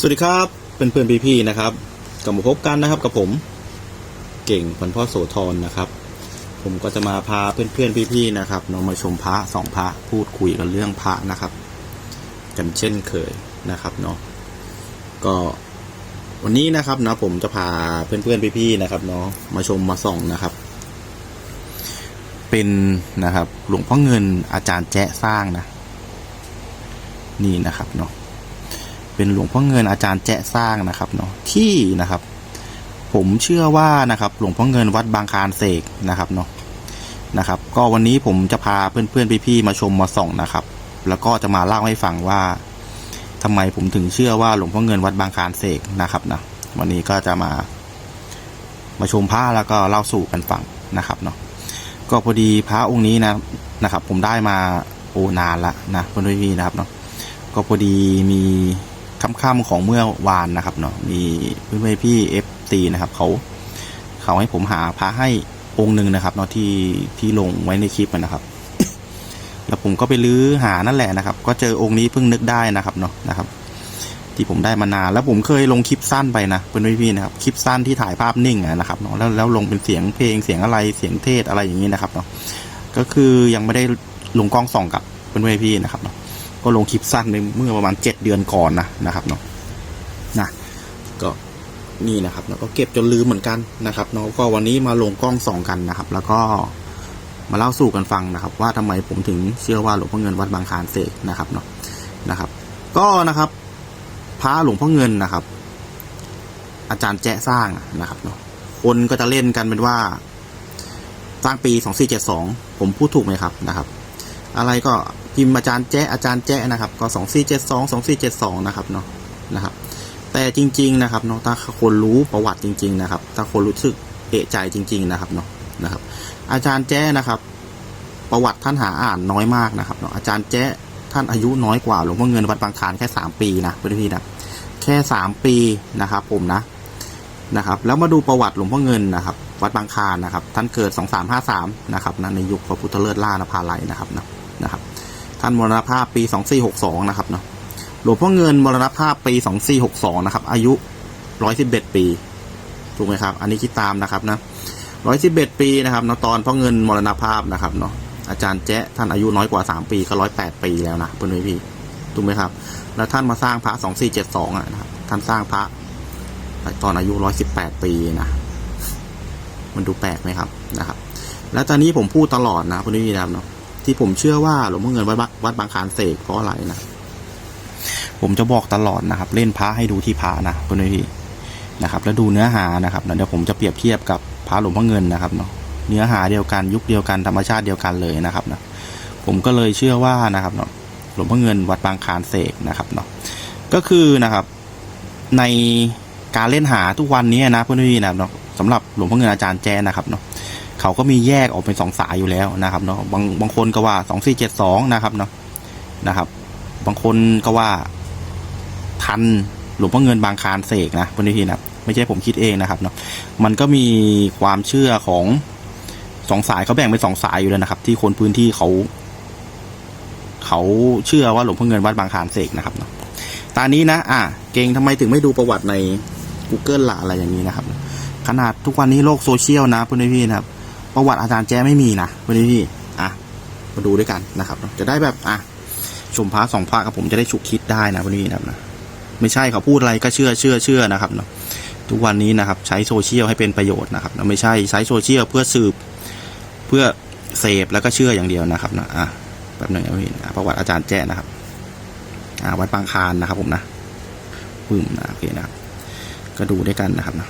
สวัสดีครับเพื่อนเพื่อนๆพี่ๆนะครับกลับมาพบกันนะครับกับผมเก่งพันพ่อโสธรนะครับ ผมก็จะมาพาเพื่อนเพื่อนๆพี่ๆนะครับน้องมาชมพระสองพระพูดคุยกันเรื่องพระนะครับ กันเช่นเคยนะครับเนาะก็วันนี้นะครับนะผมจะพาเพื่อนเพื่อนๆพี่ๆนะครับเนาะมาชมมาส่องนะครับ เป็นนะครับหลวงพ่อเงินอาจารย์แจ้สร้างนะ นี่นะครับเนาะ เป็นหลวงพ่อเงินอาจารย์แจะสร้างนะครับเนาะที่นะครับ ผมเชื่อว่านะครับ หลวงพ่อเงินวัดบางคานเสกนะครับเนาะนะครับ ก็วันนี้ผมจะพาเพื่อนๆพี่ๆมาชมมาส่องนะครับ แล้วก็จะมาเล่าให้ฟังว่าทำไมผมถึงเชื่อว่าหลวงพ่อเงินวัดบางคานเสกนะครับนะวันนี้ก็จะมา มาชมพระแล้วก็เล่าสู่กันฟังนะครับเนาะก็พอดีพระองค์นี้นะนะครับ ผมได้มาโอนานละนะเพื่อนๆพี่นะครับเนาะก็พอดีมี ค่ำๆของเมื่อวานนะครับเนาะมีเพื่อนๆพี่เอฟตีนะครับเขาเขาให้ผมหาพระให้องค์หนึ่งนะครับเนาะที่ที่ลงไว้ในคลิปนะครับ แล้วผมก็ไปลื้อหานั่นแหละนะครับ ก็เจอองค์นี้เพิ่งนึกได้นะครับเนาะนะครับ ที่ผมได้มานานแล้วผมเคยลงคลิปสั้นไปนะเพื่อนพี่นะครับคลิปสั้นที่ถ่ายภาพนิ่งนะครับเนาะแล้วแล้วลงเป็นเสียงเพลงเสียงอะไรเสียงเทศอะไรอย่างนี้นะครับเนาะก็คือยังไม่ได้ลงกล้องส่องกับเพื่อนพี่นะครับเนาะ ก็ลงคลิปสั้นไปเมื่อประมาณเจ็ดเดือนก่อนนะนะครับเนาะนะก็นี่นะครับเนาะก็เก็บจนลืมเหมือนกันนะครับเนาะก็วันนี้มาลงกล้องส่องกันนะครับ แล้วก็มาเล่าสู่กันฟังนะครับ ว่าทำไมผมถึงเชื่อว่าหลวงพ่อเงินวัดบางคานเสกนะครับเนาะนะครับ ก็นะครับพระหลวงพ่อเงินนะครับ อาจารย์แจ้สร้างนะครับเนาะคนก็จะเล่นกันเป็นว่า สร้างปีสองสี่เจ็ดสองผมพูดถูกไหมครับนะครับ อะไรก็ พิมพ์อาจารย์แจ้อาจารย์แจ้นะครับ ก็สองสี่เจ็ดสองสองสี่เจ็ดสองนะครับเนาะนะครับ แต่จริง ๆนะครับเนาะถ้าคนรู้ประวัติจริง ๆ นะครับ ถ้าคนรู้สึกเอะใจจริง ๆ นะครับเนาะนะครับ อาจารย์แจ้นะครับ ประวัติท่านหาอ่านน้อยมากนะครับเนาะอาจารย์แจ้ท่านอายุน้อยกว่าหลวงพ่อเงินวัดบางคานแค่สามปีนะเพื่อนพี่นะแค่สามปีนะครับ ผมนะนะครับแล้วมาดูประวัติหลวงพ่อเงินนะครับ วัดบางคานนะครับ ท่านเกิดสองสามห้าสามนะครับนะในยุคพระพุทธเลิศล่านภาลัยนะครับนะนะครับ ท่านมรณภาพปี 2462 นะครับเนาะหลวงพ่อเงินมรณภาพปี 2462 นะครับ อายุ 111 ปี ถูกไหมครับ อันนี้คิดตามนะครับนะ 111 ปีนะครับเนาะตอนพ่อเงินมรณภาพนะครับเนาะอาจารย์แจ๊ะท่านอายุน้อยกว่า 3 ปีก็ 108 ปีแล้วนะเพื่อนพี่ถูกไหมครับ แล้วท่านมาสร้างพระ 2472 อะนะครับท่านสร้างพระตอนอายุ 118 ปีนะมันดูแปลกไหมครับนะครับ แล้วตอนนี้ผมพูดตลอดนะเพื่อนพี่นะครับเนาะ ที่ผมเชื่อว่าหลวงพ่อเงินวัดวัดบางคานเสกเพราะอะไรนะผมจะบอกตลอดนะครับ เล่นพระให้ดูที่พระนะเพื่อนพี่นะครับ แล้วดูเนื้อหานะครับเดี๋ยวผมจะเปรียบเทียบกับพระหลวงพ่อเงินนะครับเนาะเนื้อหาเดียวกันยุคเดียวกันธรรมชาติเดียวกันเลยนะครับนะผมก็เลยเชื่อว่านะครับเนาะหลวงพ่อเงินวัดบางคานเสกนะครับเนาะก็คือนะครับในการเล่นหาทุกวันนี้นะเพื่อนพี่นะครับเนาะ สำหรับหลวงพ่อเงินอาจารย์แจนะครับเนาะเขาก็มีแยกออกเป็นสองสายอยู่แล้วนะครับเนาะบางบางคนก็ว่าสองสี่เจ็ดสองนะครับเนาะนะครับ บางคนก็ว่า ทันหลวงพ่อเงินบางคานเสกนะเพื่อนพี่นะไม่ใช่ผมคิดเองนะครับเนาะมันก็มีความเชื่อของสองสายเขาแบ่งเป็นสองสายอยู่แล้วนะครับ ที่คนพื้นที่เขา เขาเชื่อว่าหลวงพ่อเงินวัดบางคานเสกนะครับเนาะตอนนี้นะ อะ เก่งทำไมถึงไม่ดูประวัติใน Google ละอะไรอย่างนี้นะครับ ขนาดทุกวันนี้โลกโซเชียลนะเพื่อนพี่นะครับ ประวัติอาจารย์แจ้ไม่มีนะเพื่อนพี่อะมาดูด้วยกันนะครับ จะได้แบบอะชมพระสองพระกับผมจะได้ฉุกคิดได้นะเพื่อนพี่นะครับนะไม่ใช่เขาพูดอะไรก็เชื่อเชื่อเชื่อนะครับเนาะทุกวันนี้นะครับใช้โซเชียลให้เป็นประโยชน์นะครับไม่ใช่ใช้โซเชียลเพื่อสืบเพื่อเสพแล้วก็เชื่ออย่างเดียวนะครับนะอะแบบหนึ่งนะพี่อะประวัติอาจารย์แจ้นะครับอ่าวัดบางคานนะครับผมนะปึ้มนะโอเคนะครับก็ดูด้วยกันนะครับนะ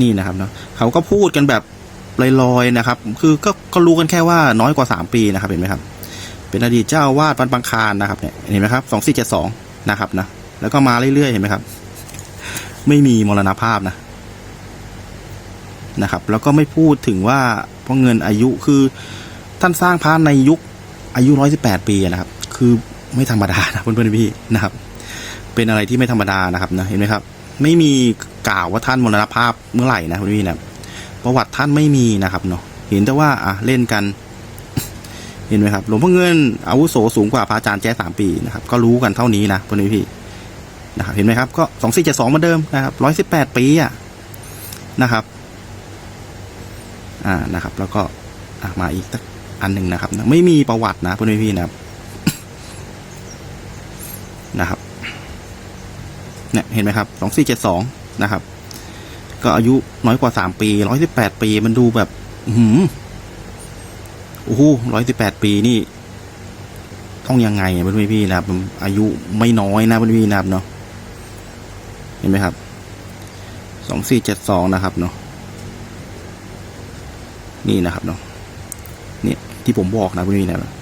นี่นะครับเนาะเขาก็พูดกันแบบลอยๆนะครับ คือก็ก็รู้กันแค่ว่าน้อยกว่าสามปีนะครับเห็นไหมครับ เป็นอดีตเจ้าวาดวัดบางคานนะครับเนี่ยเห็นไหมครับสองสี่เจ็ดสองนะครับนะแล้วก็มาเรื่อยๆเห็นไหมครับ ไม่มีมรณภาพนะนะครับ แล้วก็ไม่พูดถึงว่าเพราะเงินอายุคือท่านสร้างพระในยุคอายุร้อยสิบแปดปีนะครับ คือไม่ธรรมดานะเพื่อนๆพี่นะครับ เป็นอะไรที่ไม่ธรรมดานะครับนะเห็นไหมครับ ไม่มีกล่าวว่าท่านมรณภาพเมื่อไหร่นะคุณพี่นะประวัติท่านไม่มีนะครับเนาะเห็นแต่ว่าอะเล่นกัน เห็นไหมครับหลวงพ่อเงินอาวุโสสูงกว่าพระอาจารย์แจ้สามปีนะครับ ก็รู้กันเท่านี้นะคุณพี่นะครับเห็นไหมครับ ก็สองสี่เจ็ดสองมือนเดิมนะครับร้อยสิบแปดปีอะนะครับ อ่านะครับ แล้วก็อะมาอีกสักอันหนึ่งนะครับ ไม่มีประวัตินะเพื่อนพี่นะครับนะครับ เนี่ยเห็นไหมครับสองสี่เจ็ดสองนะครับ ก็อายุน้อยกว่าสามปีร้อยสิบแปดปีมันดูแบบอือหืมโอ้โหร้อยสิบแปดปีนี่ ต้องยังไงเพื่อนพี่นะครับอายุไม่น้อยนะเพื่อนพี่นะครับเนาะเห็นไหมครับสองสี่เจ็ดสองนะครับเนาะนี่นะครับเนาะเนี่ยที่ผมบอกนะเพื่อนพี่นะครับ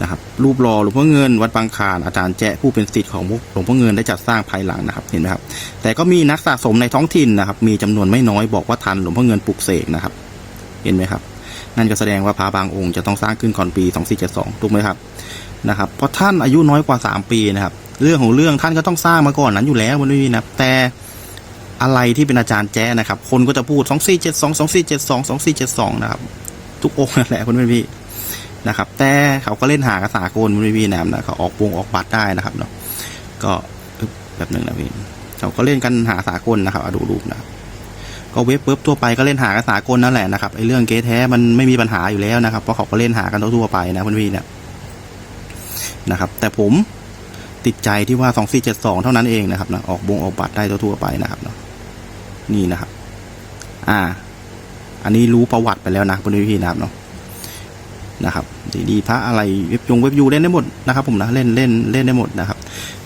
นะค รูปหล่อหลวงพ่อเงิน วัดบางคลานอาจารย์แจ้ผู้เป็นศิษย์ของหลวงพ่อเงินได้จัดสร้างภายหลังนะครับเห็นไหมครับ แต่ก็มีนักสะสมในท้องถิ่นนะครับ มีจำนวนไม่น้อยบอกว่าทันหลวงพ่อเงินปลุกเสกนะครับ เห็นไหมครับ นั่นก็แสดงว่าพระบางองค์จะต้องสร้างขึ้นก่อนปี 2472ถูกไหมครับนะครับ เพราะท่านอายุน้อยกว่า 3 ปีนะครับ เรื่องของเรื่องท่านก็ต้องสร้างมาก่อนนั้นอยู่แล้ววันนี้นะแต่อะไรที่เป็นอาจารย์แจ้นะครับ คนก็จะพูด 2472 2472 2472 นะครับ ทุกองค์นั่นแหละเพื่อนพี่ นะครับ แต่เขาก็เล่นหากระสากลไม่พี่นะนะเขาออกวงออกบัตรได้นะครับเนาะก็แบบหนึ่งนะพี่เขาก็เล่นกันหาสากลนะครับอดูรูปนะก็เว็บเว็บทั่วไปก็เล่นหากระสากลนั่นแหละนะครับไอ้เรื่องเกแท้มันไม่มีปัญหาอยู่แล้วนะครับเพราะเขาก็เล่นหากันทั่วไปนะพี่เนี่ยนะครับ แต่ผมติดใจที่ว่าสองสี่เจ็ดสองเท่านั้นเองนะครับนะออกวงออกบัตรได้ทั่วๆไปนะครับเนาะนี่นะครับ อ่า อันนี้รู้ประวัติไปแล้วนะพื่พี่นะครับเนาะ นะครับดีดีพระอะไรเว็บยงเว็บยูเล่นได้หมดนะครับ ผมนะเล่นเล่นเล่นได้หมดนะครับ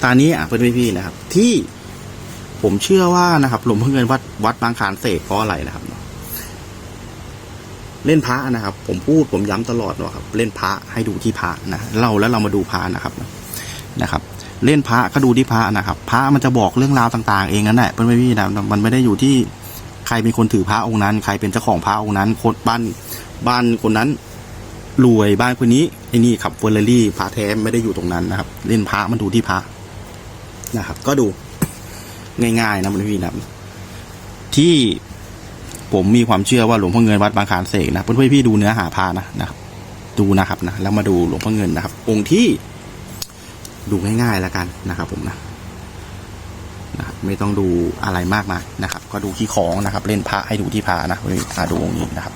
ตอนนี้อะเพื่อนพี่ๆนะครับ ที่ผมเชื่อว่านะครับหลวงพ่อเงินวัดวัดบางขานเสกเพราะอะไรนะครับ เล่นพระนะครับ ผมพูดผมย้ำตลอดว่าครับ เล่นพระให้ดูที่พระนะเราแล้วเรามาดูพระนะครับนะครับ เล่นพระก็ดูที่พระนะครับ พระมันจะบอกเรื่องราวต่าง ๆ เองนั่นแหละเพื่อนพี่นะมันไม่ได้อยู่ที่ใครเป็นคนถือพระองค์นั้น ใครเป็นเจ้าของพระองค์นั้นคนบ้านบ้านคนนั้น รวยบ้านคนนี้ไอ้นี่ขับเฟอร์รารี่พระแท้ไม่ได้อยู่ตรงนั้นนะครับ เล่นพระมันดูที่พระนะครับ ก็ดูง่ายๆนะมันพี่นะที่ผมมีความเชื่อว่าหลวงพ่อเงินวัดบางขานเสกนะเพื่อนๆพี่ดูเนื้อหาพระนะนะครับ ดูนะครับนะแล้วมาดูหลวงพ่อเงินนะครับ องค์ที่ดูง่ายๆแล้วกันนะครับ ผมนะนะครับไม่ต้องดูอะไรมากมายนะครับ ก็ดูที่ของนะครับ เล่นพระให้ดูที่พระนะเพื่อนๆอ่าดูองค์นี้นะครับ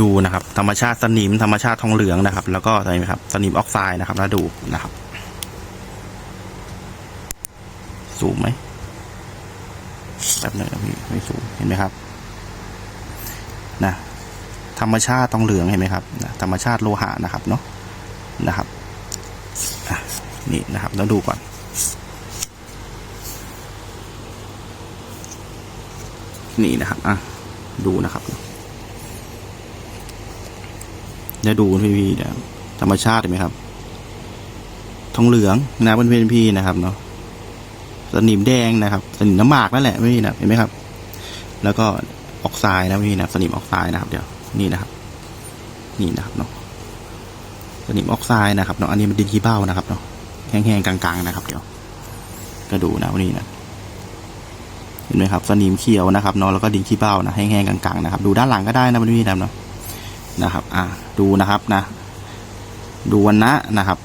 ดูนะครับ ธรรมชาติสนิมธรรมชาติทองเหลืองนะครับ แล้วก็อะไรไหมครับสนิมออกไซด์นะครับแล้วดูนะครับสูงไหมแบบนึงพี่ไม่สูงเห็นไหมครับนะธรรมชาติทองเหลืองเห็นไหมครับนะธรรมชาติโลหะนะครับเนาะนะครับนี่นะครับแล้วดูก่อนนี่นะครับ อะ ดูนะครับ ได้ดูพี่พี่ๆเนี่ยธรรมชาติเห็นไหมครับ ทองเหลืองนะเป็นพี่พี่ๆนะครับเนาะสนิมแดงนะครับสนิมน้ำหมากนั่นแหละพี่นะเห็นไหมครับ แล้วก็ออกไซด์นะพี่นะสนิมออกไซด์นะครับ เดี๋ยวนี่นะครับ นี่นะครับเนาะสนิมออกไซด์นะครับเนาะอันนี้มันดินขี้เบ้านะครับเนาะแห้งๆกลางๆนะครับ เดี๋ยวก็ดูนะวันนี้นะเห็นไหมครับสนิมเขียวนะครับเนาะแล้วก็ดินขี้เบ้านะแห้งๆกลางๆนะครับ ดูด้านหลังก็ได้นะพี่ๆนะเนาะ นะครับอ่าดูนะครับนะดูวันนะนะครับ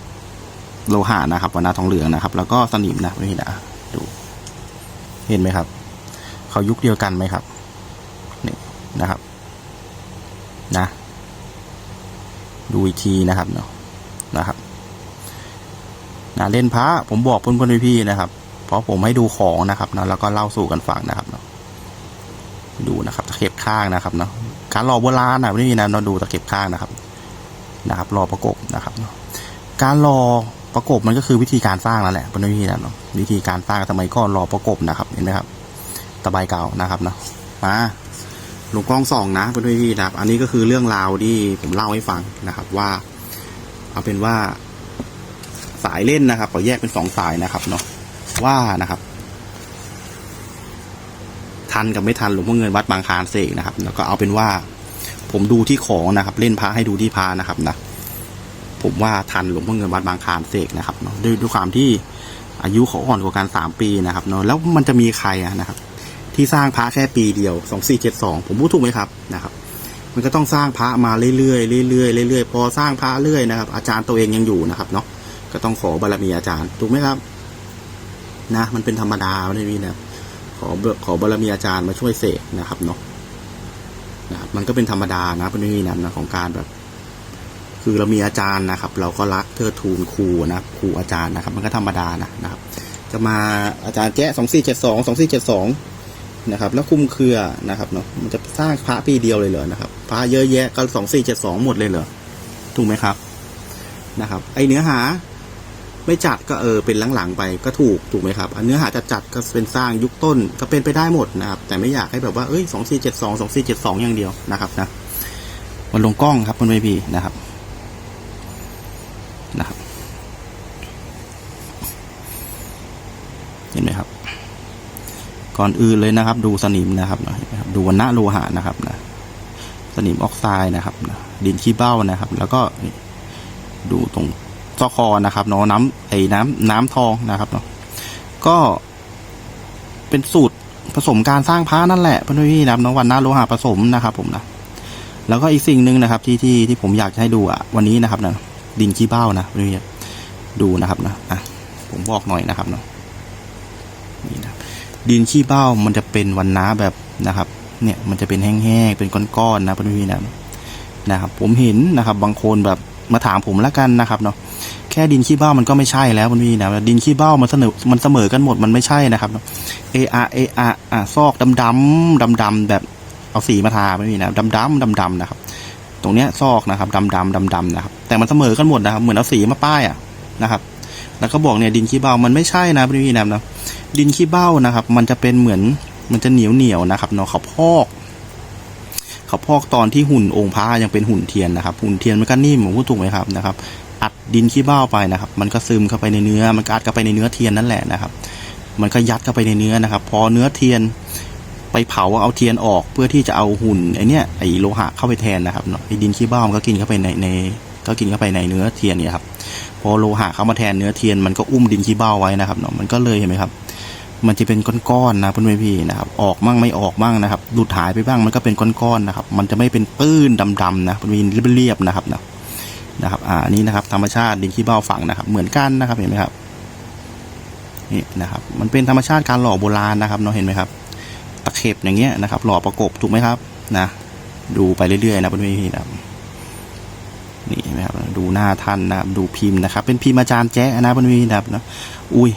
โลหะนะครับวันนะทองเหลืองนะครับ แล้วก็สนิมนะนี่นะดู เห็นไหมครับ เขายุคเดียวกันไหมครับนี่นะครับ นะ ดูอีกทีนะครับเนาะนะครับนะเล่นพระผมบอกเพื่อนๆพี่ๆนะครับ เพราะผมให้ดูของนะครับนะแล้วก็เล่าสู่กันฟังนะครับเนาะดูนะครับตะเข็บข้างนะครับเนาะ การรอโบราณนะไม่มีนะเราดูตะเข็บข้างนะครับนะครับรอประกบนะครับเนาะการรอประกบมันก็คือวิธีการสร้างนั่นแหละเป็นวิธีนั้นเนาะวิธีการสร้างสมัยก่อนรอประกบนะครับเห็นไหมครับตะไบเก่านะครับเนาะมาหลวงกล้องสองนะเป็นวิธีนะครับ อันนี้ก็คือเรื่องราวที่ผมเล่าให้ฟังนะครับ ว่า เอาเป็นว่า สายเล่นนะครับขอแยกเป็นสองสายนะครับเนาะว่านะครับ ทันกับไม่ทันหลวงพ่อเงินวัดบางคานเสกนะครับ แล้วก็เอาเป็นว่า ผมดูที่ของนะครับ เล่นพระให้ดูที่พระนะครับนะผมว่าทันหลวงพ่อเงินวัดบางคานเสกนะครับเนาะด้วยด้วยความที่อายุเขาอ่อนกว่ากันสามปีนะครับเนาะแล้วมันจะมีใครอะนะครับ ที่สร้างพระแค่ปีเดียวสองสี่เจ็ดสองผมพูดถูกไหมครับนะครับ มันก็ต้องสร้างพระมาเรื่อยๆเรื่อยๆเรื่อยๆพอสร้างพระเรื่อยนะครับ อาจารย์ตัวเองยังอยู่นะครับ เนาะก็ต้องขอบารมีอาจารย์ถูกไหมครับ นะ มันเป็นธรรมดาไม่มีนะ ขอขอบารมีอาจารย์มาช่วยเสกนะครับเนาะนะครับมันก็เป็นธรรมดานะเป็นมีนั้นนะของการแบบ คือเรามีอาจารย์นะครับ เราก็รักเทิดทูนครูนะครูอาจารย์นะครับ มันก็ธรรมดานะนะครับ จะมาอาจารย์แจ๊สองสี่เจ็ดสองสองสี่เจ็ดสองนะครับ แล้วคุมเครือนะครับเนาะมันจะสร้างพระปีเดียวเลยเหรอนะครับพระเยอะแยะก็สองสี่เจ็ดสองหมดเลยเหรอถูกไหมครับนะครับ ไอเนื้อหา ไม่จัดก็เออเป็นหลังๆไปก็ถูกถูกไหมครับอันเนื้อหาจัดจัดก็เป็นสร้างยุคต้นก็เป็นไปได้หมดนะครับ แต่ไม่อยากให้แบบว่าเอ้ยสองสี่เจ็ดสองสองสี่เจ็ดสองอย่างเดียวนะครับนะมันลงกล้องครับคุณไม่พีนะครับนะครับเห็นไหมครับ ก่อนอื่นเลยนะครับ ดูสนิมนะครับเนไหมครับดูวันณะโลหะนะครับนะสนิมออกไซด์นะครับนะดินขี้เบ้านะครับ แล้วก็ดูตรง ซอคอนะครับเนาะน้ำไอ้น้ำน้ำทองนะครับเนาะก็เป็นสูตรผสมการสร้างพระนั่นแหละพื่นพี่นะครับเนาะวันณะโลหะผสมนะครับ ผมนะแล้วก็อีกสิ่งหนึ่งนะครับ ที่ที่ที่ผมอยากจะให้ดูอะวันนี้นะครับนะดินขี้เบ้านะพื่อนพี่ดูนะครับนะอะผมบอกหน่อยนะครับเนาะนี่นะดินขี้เบ้ามันจะเป็นวันน้าแบบนะครับ เนี่ยมันจะเป็นแห้งๆเป็นก้อนๆนะพื่อนๆนะนะครับ ผมเห็นนะครับ บางคนแบบมาถามผมแล้วกันนะครับเนาะ ค่ดินขี้เบ้ามันก็ไม่ใช่แล้วเพื่อนะดินขี้เบ้ามันเสนอมันเสมอกันหมดมันไม่ใช่นะครับ เออาเออาอะซอกดำดำดำดำแบบเอาสีมาทาเพื่อนๆนะดำดำดำดำนะครับ ตรงเนี้ยซอกนะครับดำดำดำดำนะครับ แต่มันเสมอกันหมดนะครับ เหมือนเอาสีมาป้ายอะนะครับ แล้วก็บอกเนี่ยดินขี้เบ้ามันไม่ใช่นะพื่นๆนะดินขี้เบ้านะครับ มันจะเป็นเหมือนมันจะเหนียวเหนียวนะครับเนาะเขาพอกเขาพอกตอนที่หุ่นองค์พระยังเป็นหุ่นเทียนนะครับ หุ่นเทียนมันก็นิ่มผมพูดถูกไหมครับนะครับ ดินขี้เบ้าไปนะครับ มันก็ซึมเข้าไปในเนื้อ มันก็อัดเข้าไปในเนื้อเทียนนั่นแหละนะครับ มันก็ยัดเข้าไปในเนื้อนะครับ พอเนื้อเทียนไปเผาเอาเทียนออกเพื่อที่จะเอาหุ่นไอเนี้ยไอโลหะเข้าไปแทนนะครับเนาะไอดินขี้เบ้ามันก็กินเข้าไปในในก็กินเข้าไปในเนื้อเทียนเนี่ยครับพอโลหะเข้ามาแทนเนื้อเทียนมันก็อุ้มดินขี้เบ้าไว้นะครับเนาะมันก็เลยเห็นไหมครับ มันจะเป็นก้อนๆนะเพื่อนพี่นะครับออกมั่งไม่ออกมั่งนะครับดูดหายไปบ้างมันก็เป็นก้อนๆนะครับ มันจะไม่เป็นปื้นดำๆนะเพื่อนพี่เรียบๆนะครับนะ นะครับอ่านี้นะครับ ธรรมชาติดินขี้เบ้าฝังนะครับ เหมือนกันนะครับเห็นไหมครับนี่นะครับ มันเป็นธรรมชาติการหล่อโบราณนะครับเนาะเห็นไหมครับ ตะเข็บอย่างเงี้ยนะครับ หล่อประกบถูกไหมครับนะดูไปเรื่อยๆนะเพื่อนพี่นะครับนี่เห็นไหมครับดูหน้าท่านนะครับดูพิมพ์นะครับ เป็นพิมพ์อาจารย์แจ๊ะนะเพื่อนพี่นะครับนะอุ้ย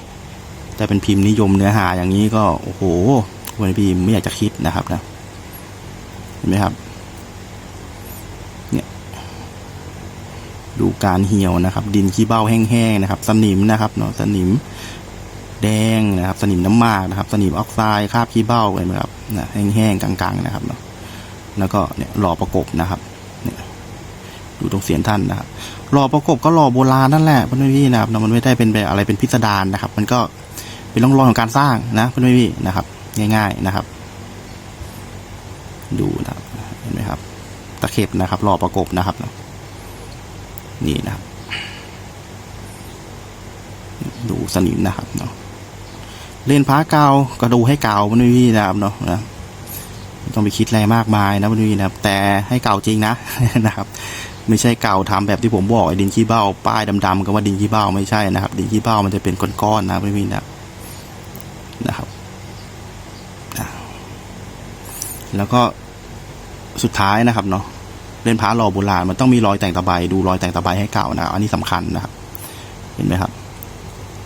แต่เป็นพิมพ์นิยมเนื้อหาอย่างนี้ก็โอ้โหวันพิมพ์ไม่อยากจะคิดนะครับนะเห็นไหมครับ เนี่ย ดูการเหี่ยวนะครับ ดินขี้เบ้าแห้งๆนะครับ สนิมนะครับเนาะสนิมแดงนะครับ สนิมน้ำมากนะครับ สนิมออกไซด์คราบขี้เบ้าเห็นไหมครับนะแห้งๆกลางๆนะครับเนาะแล้วก็เนี่ยหล่อประกบนะครับเนี่ยดูตรงเสียนท่านนะครับหล่อประกบก็หล่อโบราณนั่นแหละเพื่อนพี่นะครับมันไม่ได้เป็นแบบอะไรเป็นพิสดารนะครับ มันก็เป็นร่องรอยของการสร้างนะเพื่อนพี่นะครับ ง่าย ๆนะครับ ดูนะครับเห็นไหมครับ ตะเข็บนะครับหล่อประกบนะครับเนี่นะครับ ดูสนิมนะครับเนาะเล่นพระเกาก็ดูให้เก่าเพื่อนพี่นะครับเนาะนะต้องไปคิดอะไรมากมายนะเพื่อนพี่นะครับ แต่ให้เก่าจริงนะนะครับ ไม่ใช่เก่าทำแบบที่ผมบอกไอ้ดินขี้เบ้าป้ายดำๆก็ว่าดินขี้เบ้าไม่ใช่นะครับ ดินขี้เบ้ามันจะเป็นก้อนๆนะพี่พี่นะนะครับแล้วก็สุดท้ายนะครับเนาะ เล่นพระรอโบราณมันต้องมีรอยแต่งตะไบดูรอยแต่งตะไบให้เก่านะอันนี้สำคัญนะครับ เห็นไหมครับ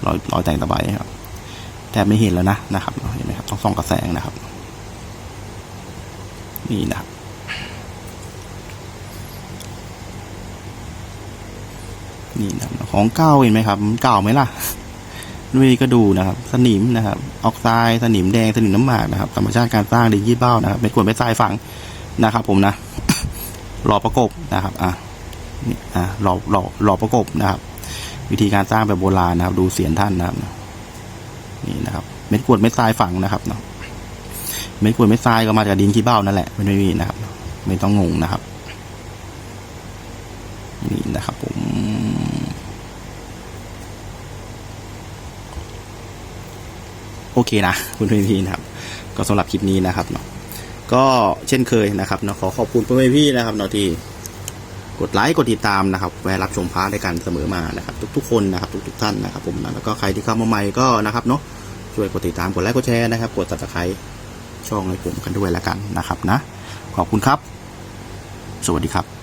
รอยรอยแต่งตะไบครับแทบไม่เห็นแล้วนะนะครับเห็นไหมครับต้องส่องกระแสงนะครับ นี่นะครับนี่นะของเก่าเห็นไหมครับเก่าไหมล่ะด้วยก็ดูนะครับ สนิมนะครับ ออกไซด์สนิมแดงสนิมน้ำหมากนะครับธรรมชาติการสร้างดินยี่เบ้านะครับเป็นกวนเป็นทรายฝังนะครับ ผมนะ หล่อประกบนะครับ อะนี่อะหล่อหล่อหล่อประกบนะครับ วิธีการสร้างแบบโบราณนะครับ ดูเสียนท่านนะครับ นี่นะครับ เม็ดกวดเม็ดทรายฝังนะครับเนาะ เม็ดกวดเม็ดทรายก็มาจากดินขี้เบ้านั่นแหละไม่มีนะครับ ไม่ต้องงงนะครับ นี่นะครับผมโอเคนะคุณพี่นะครับ ก็สำหรับคลิปนี้นะครับเนาะ ก็เช่นเคยนะครับเนาะขอขอบคุณพ่อแม่พี่นะครับเนาะที่กดไลค์กดติดตามนะครับแวะรับชมพาร์ทด้วยกันเสมอมานะครับทุกๆคนนะครับทุกๆท่านนะครับผมนะแล้วก็ใครที่เข้ามาใหม่ก็นะครับเนาะช่วยกดติดตามกดไลค์กดแชร์นะครับ กดติดตามช่องให้ผมกันด้วยแล้วกันนะครับนะ ขอบคุณครับ สวัสดีครับ